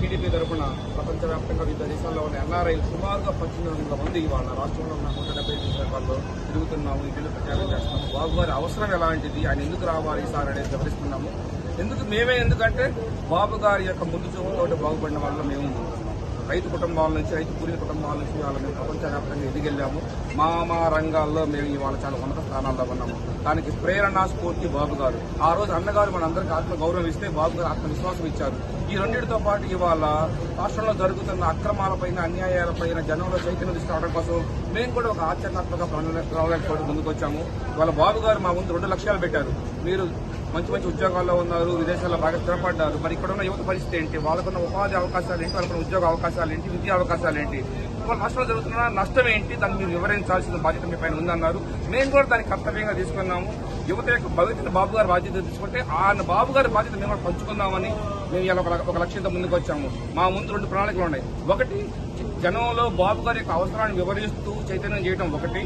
TDP తరఫున ప్రపంచవ్యాప్తంగా వివిధ దేశాల్లో ఉన్న ఎన్ఆర్ఐ సుమారుగా పద్దెనిమిది వందల మంది వాళ్ళ రాష్ట్రంలో ఉన్న నూట డెబ్బై ఐదు తిరుగుతున్నాము ఇంటిలో ప్రచారం చేస్తున్నాము. బాబు గారి అవసరం ఎలాంటిది? ఆయన ఎందుకు రావాలి సార్ అనేది వివరిస్తున్నాము. ఎందుకు మేమే ఎందుకంటే బాబు గారి యొక్క ముందు చూపుతో బాగుపడిన వల్ల మేము రైతు కుటుంబాల నుంచి రైతు కూలీల కుటుంబాల నుంచి ఇవాళ మేము ప్రపంచవ్యాప్తంగా ఎదిగెళ్ళాము. మా మా రంగాల్లో మేము ఇవాళ చాలా ఉన్నత స్థానాల్లో ఉన్నాము. దానికి ప్రేరణ స్ఫూర్తి బాబు గారు. ఆ రోజు అన్నగారు మనందరికీ ఆత్మ గౌరవం ఇస్తే బాబు గారు ఆత్మవిశ్వాసం ఇచ్చారు. ఈ రెండింటితో పాటు ఇవాళ రాష్ట్రంలో జరుగుతున్న అక్రమాలపైన అన్యాయాలపైన జనంలో చైతన్యం తీసుకురావడం కోసం మేము కూడా ఒక ఆచరణాత్మక ప్రణాళిక ముందుకు వచ్చాము ఇవాళ బాబు గారు మా ముందు రెండు లక్ష్యాలు పెట్టారు. మీరు మంచి మంచి ఉద్యోగాల్లో ఉన్నారు విదేశాల్లో బాగా స్థిరపడ్డారు. మరి ఇక్కడ ఉన్న యువత పరిస్థితి ఏంటి? వాళ్ళకున్న ఉపాధి అవకాశాలు ఏంటి? వాళ్ళకున్న ఉద్యోగ అవకాశాలు ఏంటి? విద్యా అవకాశాలు ఏంటి? ఇవాళ రాష్ట్రంలో జరుగుతున్న నష్టం ఏంటి? దాన్ని మీరు వివరించాల్సిన బాధ్యత మీ పైన ఉందన్నారు. మేము కూడా దాన్ని కర్తవ్యంగా తీసుకున్నాము. యువత యొక్క భవిష్యత్తు బాబు గారి బాధ్యత తీసుకుంటే ఆయన బాబు గారి బాధ్యత మేము కూడా పంచుకుందామని మేము ఇలా ఒక లక్ష్యంతో ముందుకు వచ్చాము. మా ముందు రెండు ప్రణాళికలు ఉన్నాయి. ఒకటి జనంలో బాబు గారి యొక్క అవసరాన్ని వివరిస్తూ చైతన్యం చేయడం ఒకటి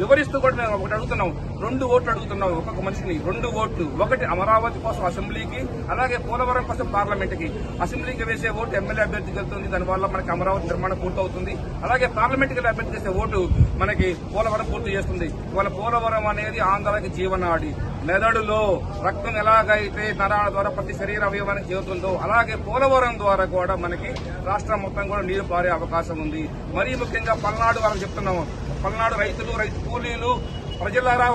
వివరిస్తూ కూడా మేము ఒకటి అడుగుతున్నాం రెండు ఓట్లు అడుగుతున్నాం ఒక్కొక్క మనిషిని. రెండు ఓట్లు. ఒకటి అమరావతి కోసం అసెంబ్లీకి అలాగే పోలవరం కోసం పార్లమెంట్కి అసెంబ్లీకి వేసే ఓటు ఎమ్మెల్యే అభ్యర్థికి వెళ్తుంది. దానివల్ల మనకి అమరావతి నిర్మాణం పూర్తవుతుంది. అలాగే పార్లమెంట్కి అభ్యర్థి చేసే ఓటు మనకి పోలవరం పూర్తి చేస్తుంది. ఇవాళ పోలవరం అనేది ఆంధ్రాకి జీవనాడి. మెదడులో రక్తం ఎలాగైతే నరాల ద్వారా ప్రతి శరీర అవయవానికి చేరుతుందో అలాగే పోలవరం ద్వారా కూడా మనకి రాష్ట్రం మొత్తం కూడా నీరు పారే అవకాశం ఉంది. మరీ ముఖ్యంగా పల్నాడు వాళ్ళకి చెప్తున్నాము. పల్నాడు రైతులు రైతు కూలీలు ప్రజలారా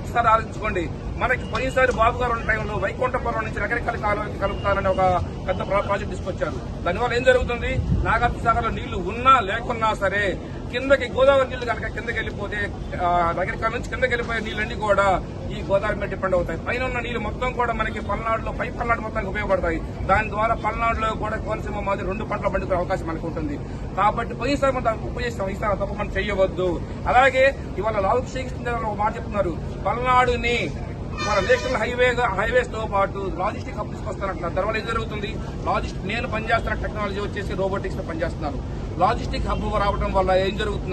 ఒకసారి ఆలోచించుకోండి. మనకి పోయినసారి బాబు గారు ఉన్న టైంలో వైకుంఠపురం నుంచి రకరకాల కాలువకి కలుపుతారని ఒక పెద్ద ప్రాజెక్ట్ తీసుకొచ్చారు. దానివల్ల ఏం జరుగుతుంది? నాగార్జున సాగర్లో నీళ్ళు ఉన్నా లేకున్నా సరే కిందకి గోదావరి నీళ్ళు కనుక కిందకి వెళ్ళిపోతే నగరికా నుంచి కిందకి వెళ్ళిపోయే నీళ్ళన్నీ కూడా ఈ గోదావరి మీద డిపెండ్ అవుతాయి. పైన ఉన్న నీళ్ళు మొత్తం కూడా మనకి పల్నాడులో పై పల్నాడు మొత్తానికి ఉపయోగపడతాయి. దాని ద్వారా పల్నాడులో కూడా కోనసీమ మాదిరి రెండు పంటలు పండుకునే అవకాశం మనకు ఉంటుంది. కాబట్టి పోయినసారి మనం ఉపయోగిస్తాం ఈసారి తప్ప మనం చేయవద్దు. అలాగే ఇవాళ లాల్ శ్రీకృష్ణ ఒక మాట చెప్తున్నారు. పల్నాడుని మన నేషనల్ హైవే హైవేస్తో పాటు లాజిస్టిక్ హబ్ తీసుకొస్తానంటున్నారు దానివల్ల ఏం జరుగుతుంది? లాజిస్టిక్ నేను పనిచేస్తున్న టెక్నాలజీ వచ్చేసి రోబోటిక్స్ పనిచేస్తున్నాను లాజిస్టిక్ హబ్ రావడం వల్ల ఏం జరుగుతుంది?